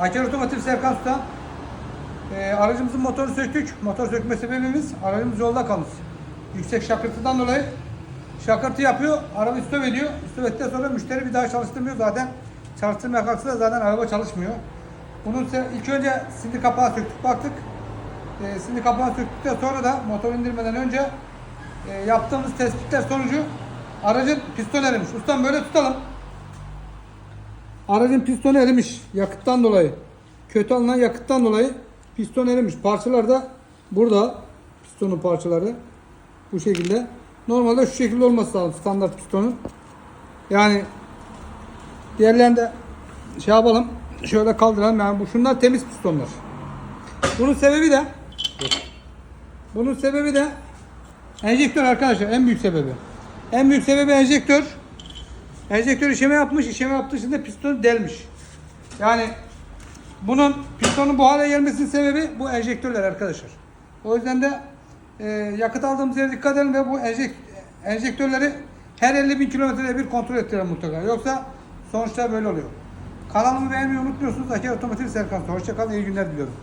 Aker Otomotiv Serkan Usta. Ee, aracımızın motorunu söktük. Motor sökme sebebimiz aracımız yolda kalmış. Yüksek şakırtıdan dolayı şakırtı yapıyor. Araba stop ediyor. Stop ettikten sonra müşteri bir daha çalıştırmıyor zaten. Çalıştırmaya kalksa da zaten araba çalışmıyor. Bunun ilk önce sindi kapağı söktük baktık. E, sindi kapağını söktükten sonra da motor indirmeden önce e, yaptığımız tespitler sonucu aracın pistonu erimiş. Ustam böyle tutalım. Aracın pistonu erimiş yakıttan dolayı. Kötü alınan yakıttan dolayı piston erimiş. Parçalar da burada. Pistonun parçaları bu şekilde. Normalde şu şekilde olması lazım standart pistonun. Yani diğerlerini de şey yapalım. Şöyle kaldıralım. Yani bu şunlar temiz pistonlar. Bunun sebebi de bunun sebebi de enjektör arkadaşlar en büyük sebebi. En büyük sebebi enjektör. Enjektör işleme yapmış, işleme yaptığı için de pistonu delmiş. Yani bunun pistonun bu hale gelmesinin sebebi bu enjektörler arkadaşlar. O yüzden de e, yakıt aldığımız yere dikkat edelim ve bu enjek, enjektörleri her 50 bin kilometrede bir kontrol ettirelim mutlaka. Yoksa sonuçta böyle oluyor. Kanalımı beğenmeyi unutmuyorsunuz. Aker Otomotiv Serkan. Hoşçakalın, iyi günler diliyorum.